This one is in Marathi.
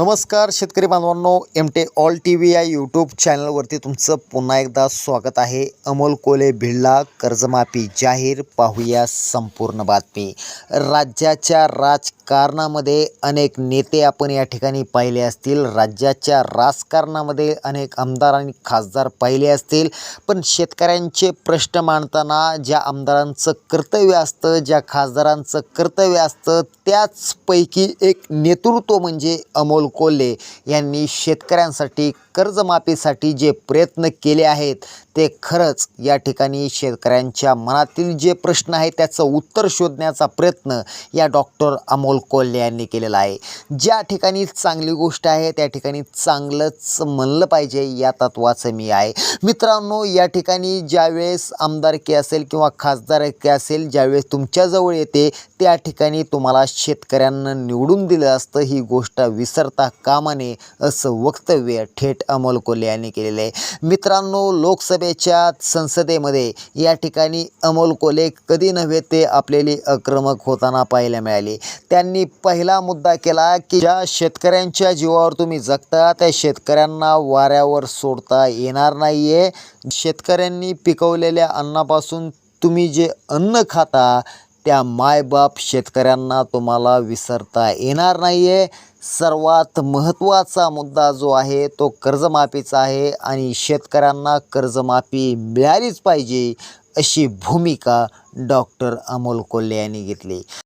नमस्कार शेतकरी बांधवांनो एम टे ऑल टी व्ही या यूट्यूब चॅनलवरती तुमचं पुन्हा एकदा स्वागत आहे. अमोल कोले भिडला कर्जमाफी जाहीर पाहूया संपूर्ण बातमी. राज्याच्या राजकारणामध्ये अनेक नेते आपण या ठिकाणी पाहिले असतील. राज्याच्या राजकारणामध्ये अनेक आमदार आणि खासदार पाहिले असतील. पण शेतकऱ्यांचे प्रश्न मांडताना ज्या आमदारांचं कर्तव्य असतं ज्या खासदारांचं कर्तव्य असतं त्याचपैकी एक नेतृत्व म्हणजे अमोल कोल्हे यांनी शेतकऱ्यांसाठी कर्जमाफीसाठी जे प्रयत्न केले आहेत ते खरंच या ठिकाणी शेतकऱ्यांच्या मनातील जे प्रश्न आहे त्याचं उत्तर शोधण्याचा प्रयत्न या डॉक्टर अमोल कोल्हे यांनी केलेला आहे. ज्या ठिकाणी चांगली गोष्ट आहे त्या ठिकाणी चांगलंच म्हणलं पाहिजे या तत्वाचं मी आहे. मित्रांनो या ठिकाणी ज्यावेळेस आमदारकी असेल किंवा खासदारकी असेल ज्यावेळेस तुमच्याजवळ येते त्या ठिकाणी तुम्हाला शेतकऱ्यांना निवडून दिलं असतं ही गोष्ट विसरता कामाने असं वक्तव्य थेट अमोल कोल्हे यांनी केलेलं आहे. मित्रांनो लोकसभेच्या संसदेमध्ये या ठिकाणी अमोल कोल्हे कधी नव्हे ते आपलेली आक्रमक होताना पाहायला मिळाले. त्यांनी पहिला मुद्दा केला की ज्या शेतकऱ्यांच्या जीवावर तुम्ही जगता त्या शेतकऱ्यांना वाऱ्यावर सोडता येणार नाही आहे शेतकऱ्यांनी पिकवलेल्या अन्नापासून तुम्ही जे अन्न खाता त्या मायबाप शेतकऱ्यांना तुम्हाला विसरता येणार नाही आहे सर्वात महत्त्वाचा मुद्दा जो आहे तो कर्जमाफीचा आहे आणि शेतकऱ्यांना कर्जमाफी मिळालीच पाहिजे अशी भूमिका डॉक्टर अमोल कोल्हे यांनी घेतली.